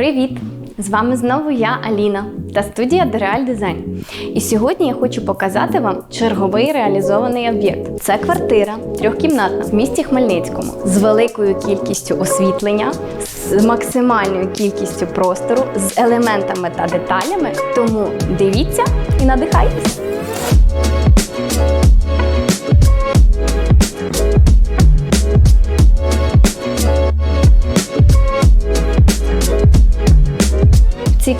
Привіт! З вами знову я, Аліна, та студія Дереаль Дизайн. І сьогодні я хочу показати вам черговий реалізований об'єкт. Це квартира трьохкімнатна в місті Хмельницькому з великою кількістю освітлення, з максимальною кількістю простору, з елементами та деталями. Тому дивіться і надихайтесь!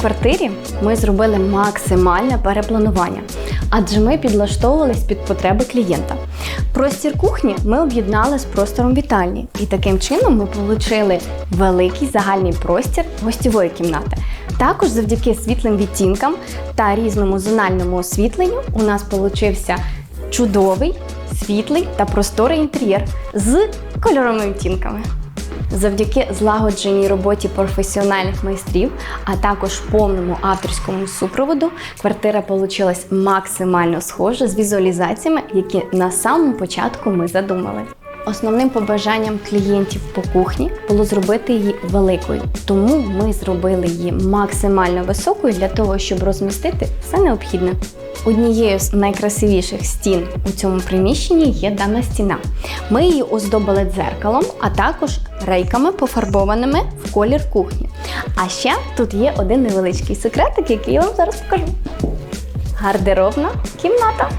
Квартирі ми зробили максимальне перепланування, адже ми підлаштовувались під потреби клієнта. Простір кухні ми об'єднали з простором вітальні, і таким чином ми отримали великий загальний простір гостьової кімнати. Також завдяки світлим відтінкам та різному зональному освітленню у нас получився чудовий, світлий та просторий інтер'єр з кольоровими відтінками. Завдяки злагодженій роботі професіональних майстрів, а також повному авторському супроводу, квартира получилась максимально схожа з візуалізаціями, які на самому початку ми задумали. Основним побажанням клієнтів по кухні було зробити її великою, тому ми зробили її максимально високою для того, щоб розмістити все необхідне. Однією з найкрасивіших стін у цьому приміщенні є дана стіна. Ми її оздобили дзеркалом, а також рейками, пофарбованими в колір кухні. А ще тут є один невеличкий секретик, який я вам зараз покажу. Гардеробна кімната.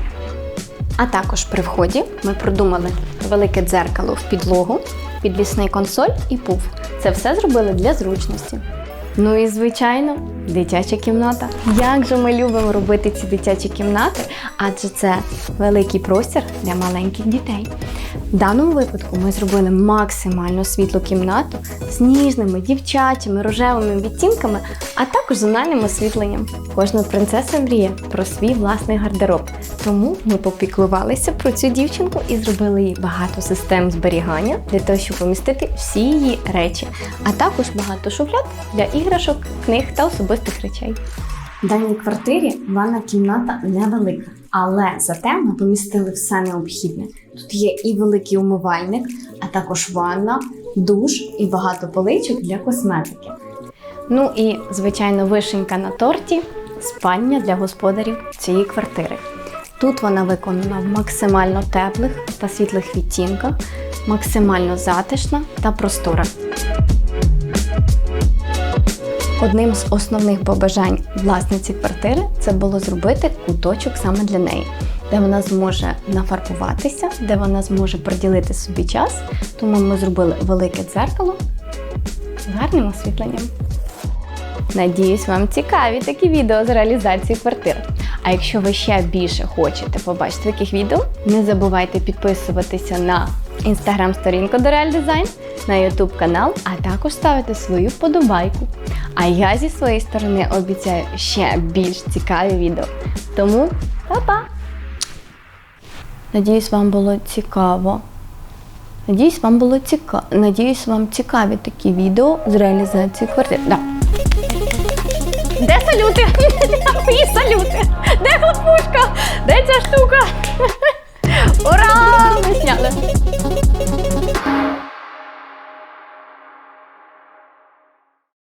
А також при вході ми продумали велике дзеркало в підлогу, підвісний консоль і пуф. Це все зробили для зручності. Ну і звичайно, дитяча кімната. Як же ми любимо робити ці дитячі кімнати, адже це великий простір для маленьких дітей. В даному випадку ми зробили максимально світлу кімнату з ніжними, дівчачими, рожевими відтінками, а також зональним освітленням. Кожна принцеса мріє про свій власний гардероб. Тому ми попіклувалися про цю дівчинку і зробили їй багато систем зберігання для того, щоб помістити всі її речі, а також багато шуфляд для іграшок, книг та особистих речей. В даній квартирі ванна кімната невелика, але зате ми помістили все необхідне. Тут є і великий умивальник, а також ванна, душ і багато поличок для косметики. Ну і, звичайно, вишенька на торті спальня для господарів цієї квартири. Тут вона виконана в максимально теплих та світлих відтінках, максимально затишна та простора. Одним з основних побажань власниці квартири це було зробити куточок саме для неї, де вона зможе нафарбуватися, де вона зможе приділити собі час. Тому ми зробили велике дзеркало з гарним освітленням. Надіюсь, вам цікаві такі відео з реалізації квартир. А якщо ви ще більше хочете побачити таких відео, не забувайте підписуватися на інстаграм-сторінку Дореаль Дизайн, на ютуб канал, а також ставити свою вподобайку. А я зі своєї сторони обіцяю ще більш цікаві відео. Тому па-па! Надіюсь, вам було цікаво. Надіюсь, вам було цікаво. Надіюсь, вам цікаві такі відео з реалізації квартир. Да салюти. Мої салюти. Де хлопушка? Де ця штука?